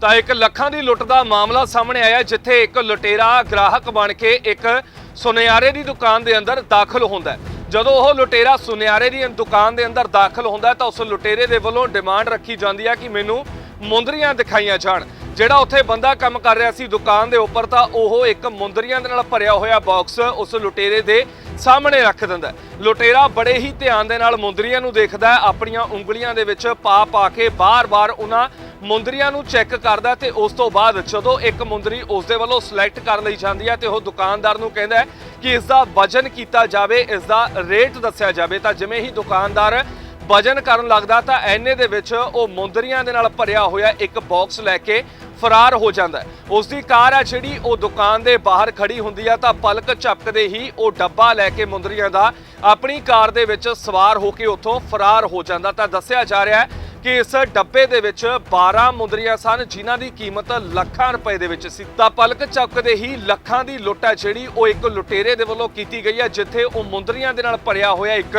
ਤਾਂ ਇੱਕ ਲੱਖਾਂ ਦੀ ਲੁੱਟ ਦਾ ਮਾਮਲਾ ਸਾਹਮਣੇ ਆਇਆ, ਜਿੱਥੇ ਇੱਕ ਲੁਟੇਰਾ ਗ੍ਰਾਹਕ ਬਣ ਕੇ ਇੱਕ ਸੁਨਿਆਰੇ ਦੀ ਦੁਕਾਨ ਦੇ ਅੰਦਰ ਦਾਖਲ ਹੁੰਦਾ ਹੈ। ਜਦੋਂ ਉਹ ਲੁਟੇਰਾ ਸੁਨਿਆਰੇ ਦੀ ਦੁਕਾਨ ਦੇ ਅੰਦਰ ਦਾਖਲ ਹੁੰਦਾ ਤਾਂ ਉਸ ਲੁਟੇਰੇ ਦੇ ਵੱਲੋਂ ਡਿਮਾਂਡ ਰੱਖੀ ਜਾਂਦੀ ਹੈ ਕਿ ਮੈਨੂੰ ਮੁੰਦਰੀਆਂ ਦਿਖਾਈਆਂ ਜਾਣ। ਜਿਹੜਾ ਉੱਥੇ ਬੰਦਾ ਕੰਮ ਕਰ ਰਿਹਾ ਸੀ ਦੁਕਾਨ ਦੇ ਉੱਪਰ, ਤਾਂ ਉਹ ਇੱਕ ਮੁੰਦਰੀਆਂ ਦੇ ਨਾਲ ਭਰਿਆ ਹੋਇਆ ਬਾਕਸ ਉਸ ਲੁਟੇਰੇ ਦੇ ਸਾਹਮਣੇ ਰੱਖ ਦਿੰਦਾ ਲੁਟੇਰਾ ਬੜੇ ਹੀ ਧਿਆਨ ਦੇ ਨਾਲ ਮੁੰਦਰੀਆਂ ਨੂੰ ਦੇਖਦਾ ਹੈ, ਆਪਣੀਆਂ ਉਂਗਲੀਆਂ ਦੇ ਵਿੱਚ ਪਾ ਪਾ ਕੇ ਬਾਰ-ਬਾਰ ਉਹਨਾਂ ਮੁੰਦਰੀਆਂ ਨੂੰ ਚੈੱਕ ਕਰਦਾ ਹੈ ਤੇ ਉਸ ਤੋਂ ਬਾਅਦ ਜਦੋਂ ਇੱਕ ਮੁੰਦਰੀ ਉਸ ਦੇ ਵੱਲੋਂ ਸਿਲੈਕਟ ਕਰ ਲਈ ਜਾਂਦੀ ਹੈ ਤੇ ਉਹ ਦੁਕਾਨਦਾਰ ਨੂੰ ਕਹਿੰਦਾ ਕਿ ਇਸ ਦਾ ਵਜਨ ਕੀਤਾ ਜਾਵੇ, ਇਸ ਦਾ ਰੇਟ ਦੱਸਿਆ ਜਾਵੇ, ਤਾਂ ਜਿਵੇਂ ਹੀ ਦੁਕਾਨਦਾਰ ਵਜਨ ਕਰਨ ਲੱਗਦਾ ਤਾਂ ਐਨੇ ਦੇ ਵਿੱਚ ਉਹ ਮੁੰਦਰੀਆਂ ਦੇ ਨਾਲ ਭਰਿਆ ਹੋਇਆ ਇੱਕ ਬਾਕਸ ਲੈ ਕੇ ਫਰਾਰ ਹੋ ਜਾਂਦਾ ਹੈ। ਉਸ ਦੀ ਕਾਰ ਹੈ ਜਿਹੜੀ ਉਹ ਦੁਕਾਨ ਦੇ ਬਾਹਰ ਖੜੀ ਹੁੰਦੀ ਆ ਤਾਂ ਪਲਕ ਝਪਕਦੇ ਹੀ ਉਹ ਡੱਬਾ ਲੈ ਕੇ ਮੁੰਦਰੀਆਂ ਦਾ ਆਪਣੀ ਕਾਰ ਦੇ ਵਿੱਚ ਸਵਾਰ ਹੋ ਕੇ ਉੱਥੋਂ ਫਰਾਰ ਹੋ ਜਾਂਦਾ। ਤਾਂ ਦੱਸਿਆ ਜਾ ਰਿਹਾ ਹੈ ਕਿ ਇਸ ਡੱਬੇ ਦੇ ਵਿੱਚ 12 ਮੁੰਦਰੀਆਂ ਸਨ, ਜਿਨ੍ਹਾਂ ਦੀ ਕੀਮਤ ਲੱਖਾਂ ਰੁਪਏ ਦੇ ਵਿੱਚ ਸੀ। ਤਾਂ ਪਲਕ ਝਪਕਦੇ ਹੀ ਲੱਖਾਂ ਦੀ ਲੁੱਟ ਹੈ, ਜਿਹੜੀ ਉਹ ਇੱਕ ਲੁਟੇਰੇ ਦੇ ਵੱਲੋਂ ਕੀਤੀ ਗਈ ਹੈ, ਜਿੱਥੇ ਉਹ ਮੁੰਦਰੀਆਂ ਦੇ ਨਾਲ ਭਰਿਆ ਹੋਇਆ ਇੱਕ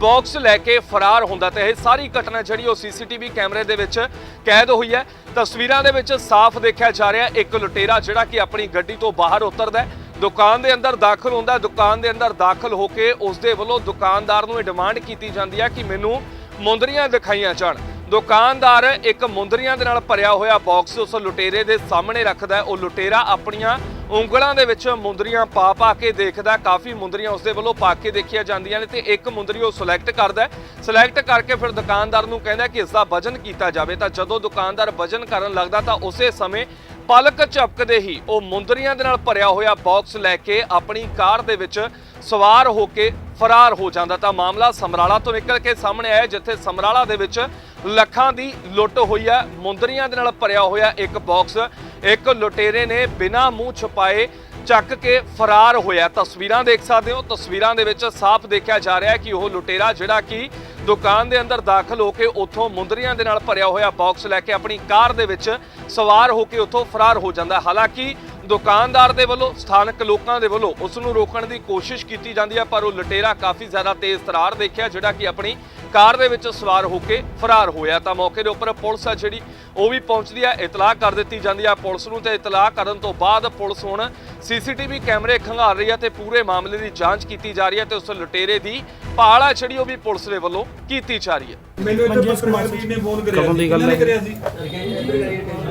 ਬਾਕਸ ਲੈ ਕੇ ਫਰਾਰ ਹੁੰਦਾ ਤੇ ਇਹ ਸਾਰੀ ਘਟਨਾ ਜਿਹੜੀ ਉਹ ਸੀਸੀਟੀਵੀ ਕੈਮਰੇ ਦੇ ਵਿੱਚ ਕੈਦ ਹੋਈ ਹੈ। ਤਸਵੀਰਾਂ ਦੇ ਵਿੱਚ ਸਾਫ਼ ਦੇਖਿਆ ਜਾ ਰਿਹਾ, ਇੱਕ ਲੁਟੇਰਾ ਜਿਹੜਾ ਕਿ ਆਪਣੀ ਗੱਡੀ ਤੋਂ ਬਾਹਰ ਉਤਰਦਾ ਹੈ। ਦੁਕਾਨ ਦੇ ਅੰਦਰ ਦਾਖਲ ਹੁੰਦਾ ਦੁਕਾਨ ਦੇ ਅੰਦਰ ਦਾਖਲ ਹੋ ਕੇ ਉਸ ਦੇ ਵੱਲੋਂ ਦੁਕਾਨਦਾਰ ਨੂੰ ਇਹ ਡਿਮਾਂਡ ਕੀਤੀ ਜਾਂਦੀ ਹੈ ਕਿ ਮੈਨੂੰ ਮੁੰਦਰੀਆਂ ਦਿਖਾਈਆਂ ਜਾਣ। ਦੁਕਾਨਦਾਰ ਇੱਕ ਮੁੰਦਰੀਆਂ ਦੇ ਨਾਲ ਭਰਿਆ ਹੋਇਆ ਬਾਕਸ ਉਸ ਲੁਟੇਰੇ ਦੇ ਸਾਹਮਣੇ ਰੱਖਦਾ ਹੈ। ਉਹ ਲੁਟੇਰਾ ਆਪਣੀਆਂ ਉਂਗਲਾਂ ਦੇ ਵਿੱਚ ਮੁੰਦਰੀਆਂ ਪਾ ਪਾ ਕੇ ਦੇਖਦਾ ਕਾਫੀ ਮੁੰਦਰੀਆਂ ਉਸਦੇ ਵੱਲੋਂ ਪਾ ਕੇ ਦੇਖੀਆਂ ਜਾਂਦੀਆਂ ਨੇ ਤੇ ਇੱਕ ਮੁੰਦਰੀ ਉਹ ਸਿਲੈਕਟ ਕਰਦਾ ਸਿਲੈਕਟ ਕਰਕੇ ਫਿਰ ਦੁਕਾਨਦਾਰ ਨੂੰ ਕਹਿੰਦਾ ਕਿ ਇਸ ਦਾ ਵਜਨ ਕੀਤਾ ਜਾਵੇ। ਤਾਂ ਜਦੋਂ ਦੁਕਾਨਦਾਰ ਵਜਨ ਕਰਨ ਲੱਗਦਾ ਤਾਂ ਉਸੇ ਸਮੇਂ ਪਲਕ ਝਪਕਦੇ ਹੀ ਉਹ ਮੁੰਦਰੀਆਂ ਦੇ ਨਾਲ ਭਰਿਆ ਹੋਇਆ ਬਾਕਸ ਲੈ ਕੇ ਆਪਣੀ ਕਾਰ ਦੇ ਵਿੱਚ ਸਵਾਰ ਹੋ ਕੇ ਫਰਾਰ ਹੋ ਜਾਂਦਾ ਤਾਂ ਮਾਮਲਾ ਸਮਰਾਲਾ ਤੋਂ ਨਿਕਲ ਕੇ ਸਾਹਮਣੇ ਆਇਆ, ਜਿੱਥੇ ਸਮਰਾਲਾ ਦੇ ਵਿੱਚ ਲੱਖਾਂ ਦੀ ਲੁੱਟ ਹੋਈ ਹੈ। ਮੁੰਦਰੀਆਂ ਦੇ ਨਾਲ ਭਰਿਆ ਹੋਇਆ ਇੱਕ ਬਾਕਸ, ਇੱਕ ਲੁਟੇਰੇ ਨੇ ਬਿਨਾਂ ਮੂੰਹ ਛੁਪਾਏ ਚੱਕ ਕੇ ਫਰਾਰ ਹੋਇਆ। ਤਸਵੀਰਾਂ ਦੇਖ ਸਕਦੇ ਹੋ, ਤਸਵੀਰਾਂ ਦੇ ਵਿੱਚ ਸਾਫ਼ ਦੇਖਿਆ ਜਾ ਰਿਹਾ ਹੈ ਕਿ ਉਹ ਲੁਟੇਰਾ ਜਿਹੜਾ ਕਿ ਦੁਕਾਨ ਦੇ ਅੰਦਰ ਦਾਖਲ ਹੋ ਕੇ ਉੱਥੋਂ ਮੁੰਦਰੀਆਂ ਦੇ ਨਾਲ ਭਰਿਆ ਹੋਇਆ ਬਾਕਸ ਲੈ ਕੇ ਆਪਣੀ ਕਾਰ ਦੇ ਵਿੱਚ ਸਵਾਰ ਹੋ ਕੇ ਉੱਥੋਂ ਫਰਾਰ ਹੋ ਜਾਂਦਾ ਹਾਲਾਂਕਿ ਦੁਕਾਨਦਾਰ ਦੇ ਵੱਲੋਂ, ਸਥਾਨਕ ਲੋਕਾਂ ਦੇ ਵੱਲੋਂ ਉਸ ਨੂੰ ਰੋਕਣ ਦੀ ਕੋਸ਼ਿਸ਼ ਕੀਤੀ ਜਾਂਦੀ ਹੈ, ਪਰ ਉਹ ਲਟੇਰਾ ਕਾਫੀ ਜ਼ਿਆਦਾ ਤੇਜ਼ ਤਰਾਰ ਦੇਖਿਆ, ਜਿਹੜਾ ਕਿ ਆਪਣੀ ਕਾਰ ਦੇ ਵਿੱਚ ਸਵਾਰ ਹੋ ਕੇ ਫਰਾਰ ਹੋਇਆ। ਤਾਂ ਮੌਕੇ ਦੇ ਉੱਪਰ ਪੁਲਿਸ ਆ ਜਿਹੜੀ, ਉਹ ਵੀ ਪਹੁੰਚਦੀ ਹੈ, ਇਤਲਾਹ ਕਰ ਦਿੱਤੀ ਜਾਂਦੀ ਹੈ ਪੁਲਿਸ ਨੂੰ ਤੇ ਇਤਲਾਹ ਕਰਨ ਤੋਂ ਬਾਅਦ ਪੁਲਿਸ ਹੁਣ ਸੀਸੀਟੀਵੀ ਕੈਮਰੇ ਖੰਗਾਲ ਰਹੀ ਹੈ ਤੇ ਪੂਰੇ ਮਾਮਲੇ ਦੀ ਜਾਂਚ ਕੀਤੀ ਜਾ ਰਹੀ ਹੈ ਤੇ ਉਸ ਲੁਟੇਰੇ ਦੀ ਭਾਲ ਆ ਜਿਹੜੀ ਉਹ ਵੀ ਪੁਲਿਸ ਦੇ ਵੱਲੋਂ ਕੀਤੀ ਜਾ ਰਹੀ ਹੈ ਮੈਨੂੰ ਇੱਥੇ ਪੱਤਰਕਾਰ ਨੇ ਫੋਨ ਕਰਿਆ ਕਦੋਂ ਦੀ ਗੱਲ ਕਿਹਨੇ ਹੈ? ਕਰਿਆ ਸੀ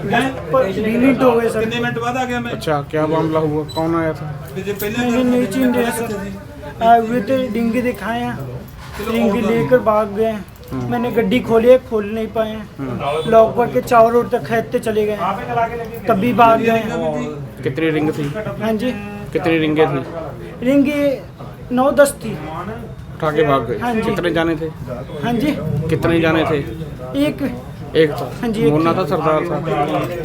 ਮੈਂ मिनट हो गए सर ਕਿੰਨੇ ਮਿੰਟ ਬਾਅਦ ਆ ਗਿਆ ਮੈਂ अच्छा क्या मामला हुआ कौन आया था ਤੇ ਜੇ ਪਹਿਲਾਂ मैंने नीचे इंडिया सर आए हुए थे डिंगे दिखाए हैं डिंगे लेकर भाग गए मैंने गड्डी खोली है खोल नहीं पाए लॉक करके चारों रोड तक खेदते चले गए तभी भाग गए कितनी रिंग थी? हाँ जी। कितनी रिंगे थी? रिंग नौ दस थी। उठा के भाग गए। हाँ जी। कितने जाने थे? हाँ जी। कितने जाने थे? एक। एक था हाँ जी, मुन्ना था। सरदार था?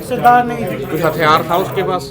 सरदार नहीं। थी कुछ हथियार था उसके पास?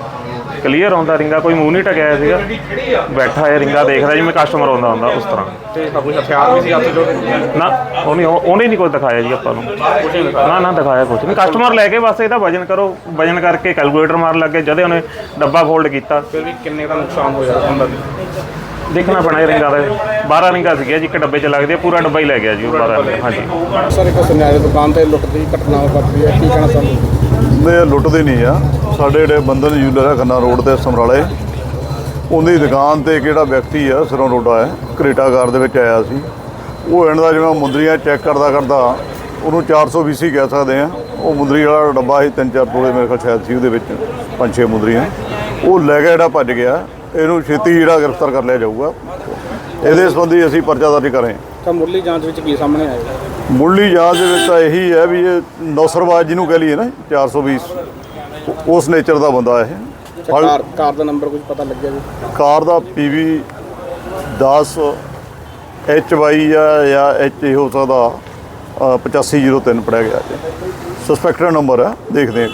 ਕਲੀਅਰ ਆਉਂਦਾ ਰਿੰਗਾ ਕੋਈ ਮੂੰਹ ਨਹੀਂ ਟਕਿਆ ਸੀਗਾ। ਬੈਠਾ ਹੈ ਰਿੰਗਾ ਦੇਖਦਾ ਜਿਵੇਂ ਕਸਟਮਰ ਆਉਂਦਾ ਹੁੰਦਾ ਉਸ ਤਰ੍ਹਾਂ। ਨਾ ਉਹ ਉਹਨੇ ਨਹੀਂ ਕੁਝ ਦਿਖਾਇਆ ਜੀ ਆਪਾਂ ਨੂੰ। ਨਾ ਨਾ ਦਿਖਾਇਆ ਕੁਝ ਨਹੀਂ। ਕਸਟਮਰ ਲੈ ਕੇ ਬਸ ਇਹਦਾ ਵਜਨ ਕਰੋ ਵਜਨ ਕਰਕੇ ਕੈਲਕੂਲੇਟਰ ਮਾਰਨ ਲੱਗੇ ਜਦੇ ਉਹਨੇ ਡੱਬਾ ਫੋਲਡ ਕੀਤਾ। ਫਿਰ ਵੀ ਕਿੰਨੇ ਦਾ ਨੁਕਸਾਨ ਹੋਇਆ ਹੁੰਦਾ ਦੇਖਣਾ ਪੈਣਾ ਇਹ ਰਿੰਗਾ ਦਾ। 12 ਰਿੰਗਾ ਸੀਗੀਆਂ ਜੀ ਇੱਕ ਡੱਬੇ 'ਚ ਲੱਗਦੇ ਆ, ਪੂਰਾ ਡੱਬਾ ਹੀ ਲੈ ਗਿਆ ਜੀ ਉਹ 12 ਹਾਂਜੀ। ਸਰ ਇੱਕ ਸੁਨਿਆਰੇ ਦੁਕਾਨ ਤੇ ਲੁੱਟ ਘਟਨਾ ਵਾਪਰੀ ਹੈ ਕੀ ਕਹਿਣਾ ਚਾਹੁੰਦੇ ਨੇ ਲੁੱਟਦੇ ਨਹੀਂ ਆ। ਸਾਡੇ ਜਿਹੜੇ ਬੰਧਨ ਜੂਲਰ ਹੈ ਖੰਨਾ ਰੋਡ ਤੇ ਸਮਰਾਲੇ, ਉਹਦੀ ਦੁਕਾਨ ਤੇ ਕਿਹੜਾ ਵਿਅਕਤੀ ਆ, ਸਿਰੋਂ ਰੋਡਾ ਹੈ ਕਰੇਟਾ ਕਾਰ ਦੇ ਵਿੱਚ ਆਇਆ ਸੀ। ਉਹ ਇਹਨਾਂ ਦਾ ਜਿਵੇਂ ਮੁੰਦਰੀਆਂ ਚੈੱਕ ਕਰਦਾ ਕਰਦਾ, ਉਹਨੂੰ 420 ਕਹਿ ਸਕਦੇ ਆ। ਉਹ ਮੁੰਦਰੀ ਵਾਲਾ ਡੱਬਾ ਸੀ, ਤਿੰਨ ਚਾਰ ਤੋਲੇ ਮੇਰੇ ਕੋਲ ਸ਼ਾਇਦ ਸੀ ਉਹਦੇ ਵਿੱਚ, ਪੰਜ ਛੇ ਮੁੰਦਰੀਆਂ। ਉਹ ਲੈ ਕੇ ਜਿਹੜਾ ਭੱਜ ਗਿਆ, ਇਹਨੂੰ ਛੇਤੀ ਜਿਹੜਾ ਗ੍ਰਿਫਤਾਰ ਕਰ ਲਿਆ ਜਾਊਗਾ। ਇਹਦੇ ਸੰਬੰਧੀ ਅਸੀਂ ਪਰਚਾ ਦਰਜ ਕਰੇ ਤਾਂ ਮੁਰਲੀ ਜਾਂਚ ਵਿੱਚ ਕੀ ਸਾਹਮਣੇ ਆਏਗਾ ਮੁੱਢਲੀ ਜਾਂਚ ਦੇ ਵਿੱਚ ਤਾਂ ਇਹੀ ਹੈ ਵੀ ਇਹ ਨੌਸਰਵਾਜ ਜਿਹਨੂੰ ਕਹ ਲਈਏ ਨਾ 420 ਉਹ- ਉਸ ਨੇਚਰ ਦਾ ਬੰਦਾ ਇਹ। ਕਾਰ ਕਾਰ ਦਾ ਨੰਬਰ ਕੁਝ ਪਤਾ ਲੱਗਿਆ ਜੀ? ਕਾਰ ਦਾ ਪੀਵੀ 10 ਐਚ ਵਾਈ ਜਾਂ ਜਾਂ ਐਚ ਹੋ ਸਕਦਾ ਅ, 8503 ਪੜਿਆ ਗਿਆ ਜੀ। ਸਸਪੈਕਟਡ ਨੰਬਰ ਹੈ ਦੇਖਦੇ ਹਾਂ